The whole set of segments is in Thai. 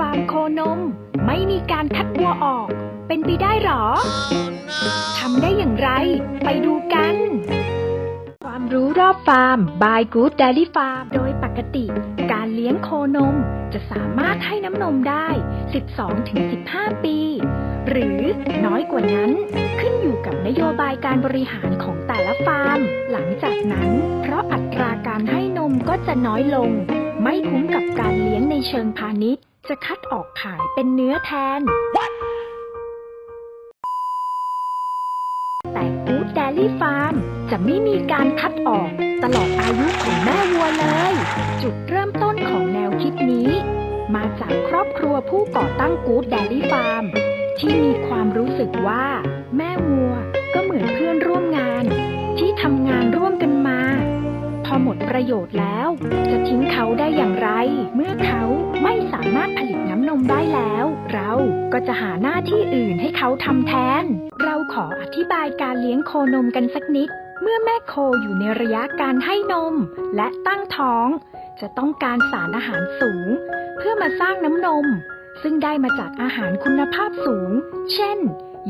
ฟาร์มโคนม ไม่มีการคัดวัวออก เป็นไปได้หรอ ทำได้อย่างไร ไปดูกัน ความรู้รอบฟาร์ม by Good Dairy Farm โดยปกติ การเลี้ยงโคนมจะสามารถให้น้ำนมได้ 12-15 ปี หรือน้อยกว่านั้น ขึ้นอยู่กับนโยบายการบริหารของแต่ละฟาร์ม หลังจากนั้น เพราะอัตราการให้นมก็จะน้อยลง ไม่คุ้มกับการเลี้ยงในเชิงพาณิชย์ จะคัดออกขายเป็นเนื้อแทนแต่ Good Dairy Farm จะไม่มีการคัดออกตลอดอายุของแม่วัวเลย จุดเริ่มต้นของแนวคิดนี้ มาจากครอบครัวผู้ก่อตั้ง Good Dairy Farm ที่มีความรู้สึกว่า แม่วัว ดประโยชน์แล้ว จะทิ้งเขาได้อย่างไร เมื่อเขาไม่สามารถผลิตน้ำนมได้แล้ว เราก็จะหาหน้าที่อื่นให้เขาทำแทน เราขออธิบายการเลี้ยงโคนมกันสักนิด เมื่อแม่โคอยู่ในระยะการให้นมและตั้งท้อง จะต้องการสารอาหารสูง เพื่อมาสร้างน้ำนม ซึ่งได้มาจากอาหารคุณภาพสูง เช่น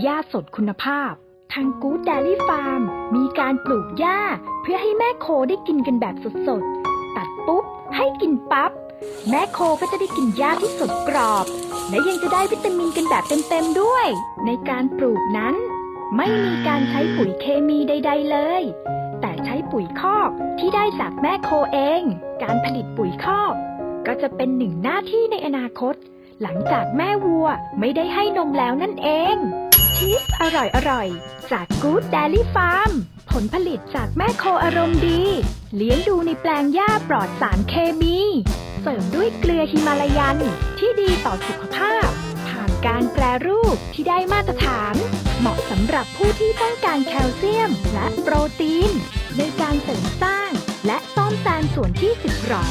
หญ้าสดคุณภาพ ทาง Good Dairy Farm มีการปลูกหญ้า เพื่อให้แม่โคได้กินกันแบบสดๆ ตัดปุ๊บ ให้กินปับ๊บ แม่โคก็จะได้กินหญ้าที่สดกรอบ และยังจะได้วิตามินกันแบบเต็มๆด้วย ในการปลูกนั้น ไม่มีการใช้ปุ๋ยเคมีใด ๆ เลย แต่ใช้ปุ๋ยคอกที่ได้จากแม่โคเอง การผลิตปุ๋ยคอก ก็จะเป็นหนึ่งหน้าที่ในอนาคต หลังจากแม่วัวไม่ได้ให้นมแล้วนั่นเอง ชีสอร่อยๆจาก Good Dairy Farm ผลผลิตจากแม่โคอารมณ์ดี เลี้ยงดูในแปลงหญ้าปลอดสารเคมี เสริมด้วยเกลือฮิมาลายันที่ดีต่อสุขภาพ ผ่านการแปรรูปที่ได้มาตรฐาน เหมาะสำหรับผู้ที่ต้องการแคลเซียมและโปรตีน ในการเสริมสร้างและซ่อมแซมส่วนที่สึกหรอ